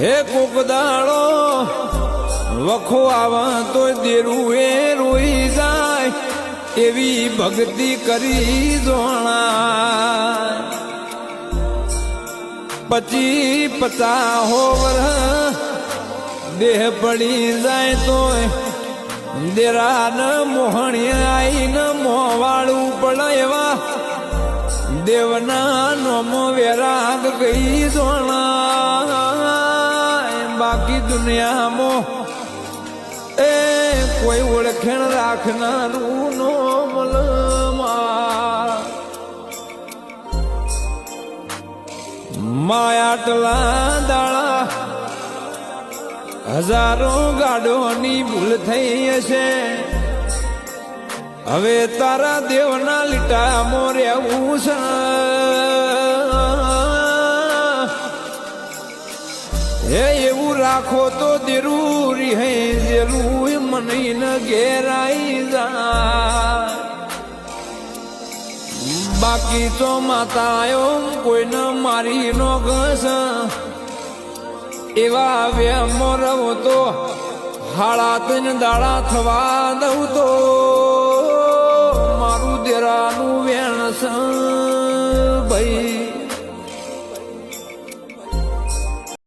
હે કુકદાળો વખો આવા તો દેરું એ રોઈ જાય, એવી ભક્તિ કરી જોણા પચી પચા હોવર દેહ પડી જાય તો દેરા ન મોહણી આઈ ન મોવાળું પડે દેવના નોમો વેરાગ ગઈ જોણા બાકી દુનિયામાં એ કોઈ ઓળખેણ રાખનારું નો માયાટલા દાળા હજારો ગાડોની ભૂલ થઈ હશે. હવે તારા દેવના લીટા મોર્યા છે. હે તું રાખો તો દેરું હે જેલું મને ન ઘેરાઈ જા બાકી તો માતાયો કોઈને મારી નો ઘસ. એવા વ્યમો રવો તો હાડા તન દાડા થવા દઉં તો મારું દેરાનું વેણસ ભાઈ